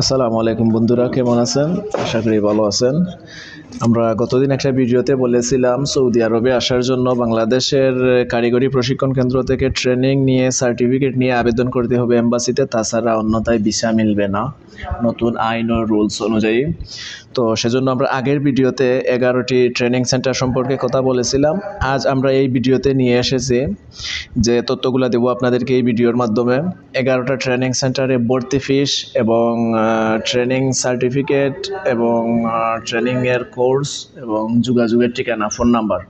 আসসালামু আলাইকুম বন্ধুরা, কেমন আছেন? আশা করি ভালো আছেন। আমরা গতদিন একটা ভিডিওতে বলেছিলাম, সৌদি আরবে আসার জন্য বাংলাদেশের কারিগরি প্রশিক্ষণ কেন্দ্র থেকে ট্রেনিং নিয়ে, সার্টিফিকেট নিয়ে আবেদন করতে হবে এম্বাসিতে, তাছাড়া অন্যথায় ভিসা মিলবে না। নতুন আইন ও রুলস অনুযায়ী। তো সেজন্য আমরা আগের ভিডিওতে এগারোটি ট্রেনিং সেন্টার সম্পর্কে কথা বলেছিলাম। আজ আমরা এই ভিডিওতে নিয়ে এসেছি যে তথ্যগুলো দেবো আপনাদেরকে এই ভিডিওর মাধ্যমে। এগারোটা ট্রেনিং সেন্টারে ভর্তি ফিস এবং ট্রেনিং সার্টিফিকেট এবং ট্রেনিংয়ের কোর্স এবং যোগাযোগের ঠিকানা ফোন নাম্বার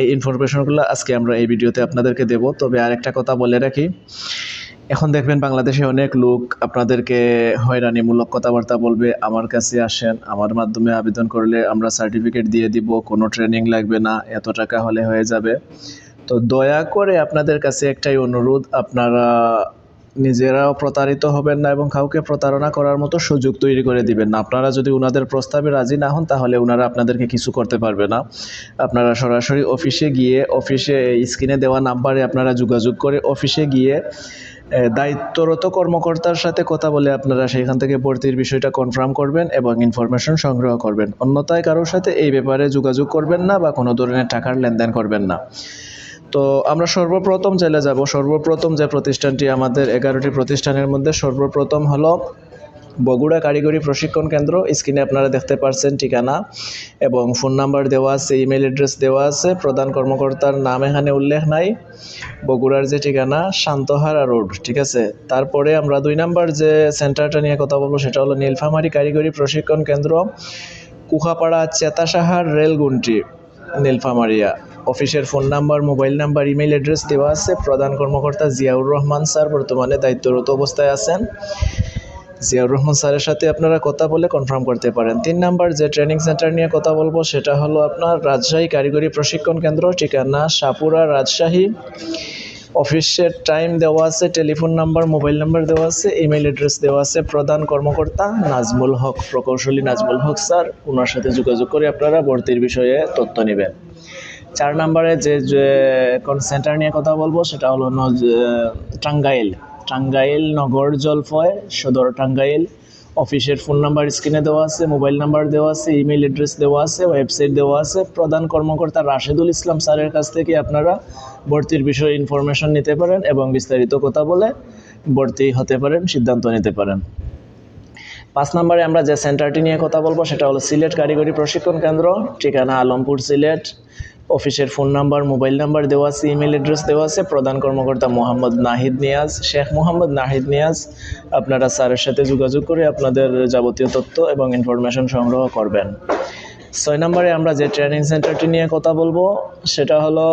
এই ইনফরমেশনগুলো আজকে আমরা এই ভিডিওতে আপনাদেরকে দেব। তবে আরেকটা কথা বলে রাখি এখন দেখবেন বাংলাদেশে অনেক লোক আপনাদেরকে হয়রানিমূলক কথাবার্তা বলবে, আমার কাছে আসেন, আমার মাধ্যমে আবেদন করলে আমরা সার্টিফিকেট দিয়ে দিব, কোনো ট্রেনিং লাগবে না, এত টাকা হলে হয়ে যাবে। তো দয়া করে আপনাদের কাছে একটাই অনুরোধ, আপনারা নিজেরাও প্রতারিত হবেন না এবং কাউকে প্রতারণা করার মতো সুযোগ তৈরি করে দিবেন না। আপনারা যদি ওনাদের প্রস্তাবে রাজি না হন, তাহলে ওনারা আপনাদেরকে কিছু করতে পারবে না। আপনারা সরাসরি অফিসে গিয়ে অফিসে স্ক্রিনে দেওয়া নাম্বারে আপনারা যোগাযোগ করে অফিসে গিয়ে দায়িত্বরত কর্মকর্তার সাথে কথা বলে আপনারা সেখান থেকে ভর্তির বিষয়টা কনফার্ম করবেন এবং ইনফরমেশন সংগ্রহ করবেন। অন্যথায় কারোর সাথে এই ব্যাপারে যোগাযোগ করবেন না বা কোনো ধরনের টাকার লেনদেন করবেন না। তো আমরা সর্বপ্রথম চলে যাব। সর্বপ্রথম যে প্রতিষ্ঠানটি আমাদের এগারোটি প্রতিষ্ঠানের মধ্যে সর্বপ্রথম হলো বগুড়া কারিগরি প্রশিক্ষণ কেন্দ্র, স্ক্রিনে আপনারা দেখতে পাচ্ছেন ঠিকানা এবং ফোন নাম্বার দেওয়া আছে, ইমেল অ্যাড্রেস দেওয়া আছে, প্রধান কর্মকর্তার নাম এখানে উল্লেখ নাই, বগুড়ার যে ঠিকানা, শান্তহারা রোড, ঠিক আছে? তারপরে আমরা দুই নাম্বার যে সেন্টারটা নিয়ে কথা বলব সেটা হলো নীলফামারী কারিগরি প্রশিক্ষণ কেন্দ্র কুখাপাড়া চেতাসাহার রেলগুন্টি, নীলফামারিয়া। অফিসের phone number, mobile number, email address দেওয়া আছে, প্রধান কর্মকর্তা জিয়াউর রহমান স্যার বর্তমানে দায়িত্বরত অবস্থায় আছেন। জিয়াউর রহমান স্যারের সাথে আপনারা কথা বলে কনফার্ম করতে পারেন। তিন নাম্বার যে ট্রেনিং সেন্টার নিয়ে কথা বলব, সেটা হলো আপনার রাজশাহী কারিগরি প্রশিক্ষণ কেন্দ্র, ঠিকানা সাপুরা রাজশাহী। অফিসের টাইম দেওয়া আছে টেলিফোন নাম্বার মোবাইল নাম্বার দেওয়া আছে ইমেল অ্যাড্রেস দেওয়া আছে, প্রধান কর্মকর্তা নাজমুল হক, প্রকৌশলী নাজমুল হক স্যার ওনার সাথে যোগাযোগ করে আপনারা ভর্তির বিষয়ে তথ্য নেবেন। চার নম্বরে যে কোন সেন্টার নিয়ে কথা বলব, সেটা হলো টাঙ্গাইল। টাঙ্গাইল নগর জলফয়, সদর টাঙ্গাইল। অফিসের ফোন নাম্বার স্ক্রিনে দেওয়া আছে মোবাইল নাম্বার দেওয়া আছে ইমেল অ্যাড্রেস দেওয়া আছে ওয়েবসাইট দেওয়া আছে। প্রধান কর্মকর্তা রাশেদুল ইসলাম স্যারের কাছ থেকে আপনারা ভর্তির বিষয়ে ইনফরমেশন নিতে পারেন এবং বিস্তারিত কথা বলে ভর্তি হতে পারেন, সিদ্ধান্ত নিতে পারেন। পাঁচ নম্বরে আমরা যে সেন্টারটি নিয়ে কথা বলব, সেটা হলো সিলেট কারিগরি প্রশিক্ষণ কেন্দ্র, ঠিকানা আলমপুর সিলেট। অফিসের ফোন নাম্বার, মোবাইল নাম্বার দেওয়া আছে ইমেল অ্যাড্রেস দেওয়া আছে। প্রধান কর্মকর্তা মোহাম্মদ নাহিদ নিয়াজ, শেখ মোহাম্মদ নাহিদ নিয়াজ। আপনারা স্যারের সাথে যোগাযোগ করে আপনাদের যাবতীয় তথ্য এবং ইনফরমেশন সংগ্রহ করবেন। ছয় নম্বরে আমরা যে ট্রেনিং সেন্টারটি নিয়ে কথা বলব, সেটা হলো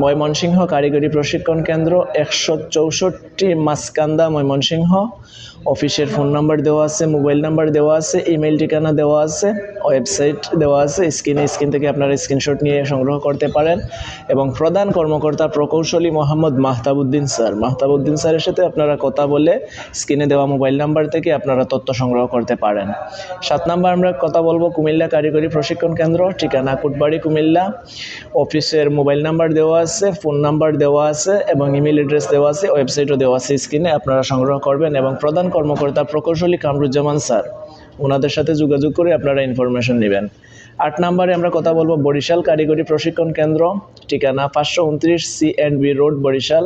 ময়মনসিংহ কারিগরি প্রশিক্ষণ কেন্দ্র একশো চৌষট্টি মাসকান্দা ময়মনসিংহ। অফিসের ফোন নাম্বার দেওয়া আছে, মোবাইল নাম্বার দেওয়া আছে ইমেল ঠিকানা দেওয়া আছে, ওয়েবসাইট দেওয়া আছে, স্ক্রিনে স্ক্রিন থেকে আপনারা স্ক্রিনশট নিয়ে সংগ্রহ করতে পারেন। এবং প্রধান কর্মকর্তা প্রকৌশলী মোহাম্মদ মাহতাবুদ্দিন স্যার। মাহতাবুদ্দিন স্যারের সাথে আপনারা কথা বলে স্ক্রিনে দেওয়া মোবাইল নাম্বার থেকে আপনারা তথ্য সংগ্রহ করতে পারেন। সাত নাম্বার আমরা কথা বলব কুমিল্লা কারিগরি প্রশিক্ষণ কেন্দ্র, ঠিকানা কুটবাড়ি কুমিল্লা। অফিসের মোবাইল নাম্বার দেওয়া আছে ফোন নাম্বার দেওয়া আছে এবং ইমেল অ্যাড্রেস দেওয়া আছে ওয়েবসাইটও দেওয়া আছে স্ক্রিনে আপনারা সংগ্রহ করবেন এবং প্রধান কর্মকর্তা প্রকৌশলী কামরুজ্জামান স্যার ওনাদের সাথে যোগাযোগ করে আপনারা ইনফরমেশন নেবেন। আট নম্বরে আমরা কথা বলব বরিশাল কারিগরি প্রশিক্ষণ কেন্দ্র, ঠিকানা পাঁচশো উনত্রিশ C and B road, Barishal.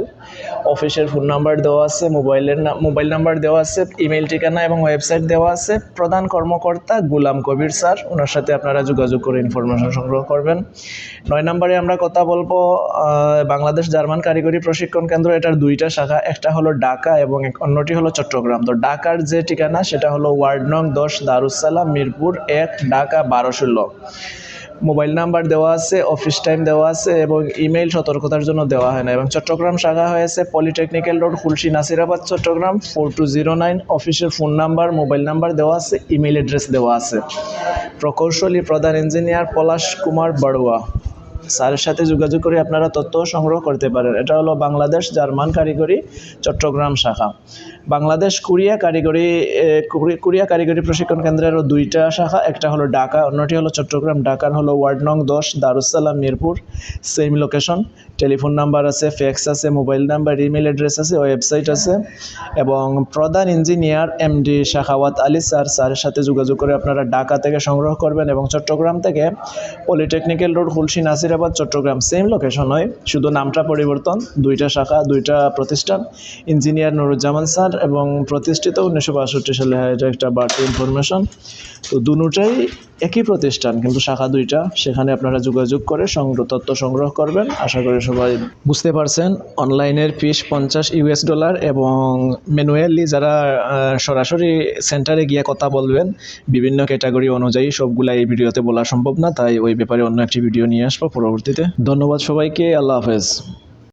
অফিসের ফোন নাম্বার দেওয়া আছে, মোবাইলের মোবাইল নাম্বার দেওয়া আছে ইমেল ঠিকানা এবং ওয়েবসাইট দেওয়া আছে। প্রধান কর্মকর্তা গুলাম কবির স্যার ওনার সাথে আপনারা যোগাযোগ করে ইনফরমেশন সংগ্রহ করবেন। নয় নম্বরে আমরা কথা বলব বাংলাদেশ জার্মান কারিগরি প্রশিক্ষণ কেন্দ্র, এটার দুইটা শাখা, একটা হলো ঢাকা এবং অন্যটি হলো চট্টগ্রাম। তো ঢাকার যে ঠিকানা, সেটা হলো ওয়ার্ড নং দশ দারুসালাম মিরপুর এক, ঢাকা বারো ষোলো। মোবাইল নাম্বার দেওয়া আছে অফিস টাইম দেওয়া আছে এবং ইমেইল সতর্কতার জন্য দেওয়া হয় না। এবং চট্টগ্রাম শাখা হয়েছে polytechnical road Khulshi Nasirabad, Chattogram four two zero nine অফিসের ফোন নাম্বার মোবাইল নাম্বার দেওয়া আছে ইমেইল অ্যাড্রেস দেওয়া আছে। প্রকৌশলী প্রধান ইঞ্জিনিয়ার পলাশ কুমার বড়ুয়া। স্যারের সাথে যোগাযোগ করে আপনারা তথ্য সংগ্রহ করতে পারেন। এটা হলো বাংলাদেশ জার্মান কারিগরি চট্টগ্রাম শাখা। বাংলাদেশ কোরিয়া কারিগরি কোরিয়া কারিগরি প্রশিক্ষণ কেন্দ্রেরও দুইটা শাখা, একটা হলো ঢাকা, অন্যটি হলো চট্টগ্রাম। ঢাকার হলো ওয়ার্ড নং দশ Darussalam Mirpur, same location. Telephone number আছে ফ্যাক্স আছে মোবাইল নাম্বার ইমেল অ্যাড্রেস আছে ওয়েবসাইট আছে। এবং প্রধান engineer MD Shakhawat Ali sir, স্যারের সাথে যোগাযোগ করে আপনারা ঢাকা থেকে সংগ্রহ করবেন এবং চট্টগ্রাম থেকে polytechnical road Khulshi Nasirabad, Chattogram same location হয়। শুধু নামটা পরিবর্তন, দুইটা শাখা, দুইটা প্রতিষ্ঠান। ইঞ্জিনিয়ার নুরুজ্জামান স্যার এবং প্রতিষ্ঠিত উনিশশো বাষট্টি সালে এটা একটা বাড়তি ইনফরমেশন তো দুটাই একই প্রতিষ্ঠান, কিন্তু শাখা দুইটা। সেখানে আপনারা যোগাযোগ করে সংগ্রহ, তথ্য সংগ্রহ করবেন। আশা করি সবাই বুঝতে পারছেন। অনলাইনের ফিস পঞ্চাশ ইউএস ডলার এবং ম্যানুয়ালি যারা সরাসরি সেন্টারে গিয়ে কথা বলবেন, বিভিন্ন ক্যাটাগরি অনুযায়ী সবগুলা এই ভিডিওতে বলা সম্ভব না। তাই ওই ব্যাপারে অন্য একটি ভিডিও নিয়ে আসব পরবর্তীতে। ধন্যবাদ সবাইকে। আল্লাহ হাফেজ।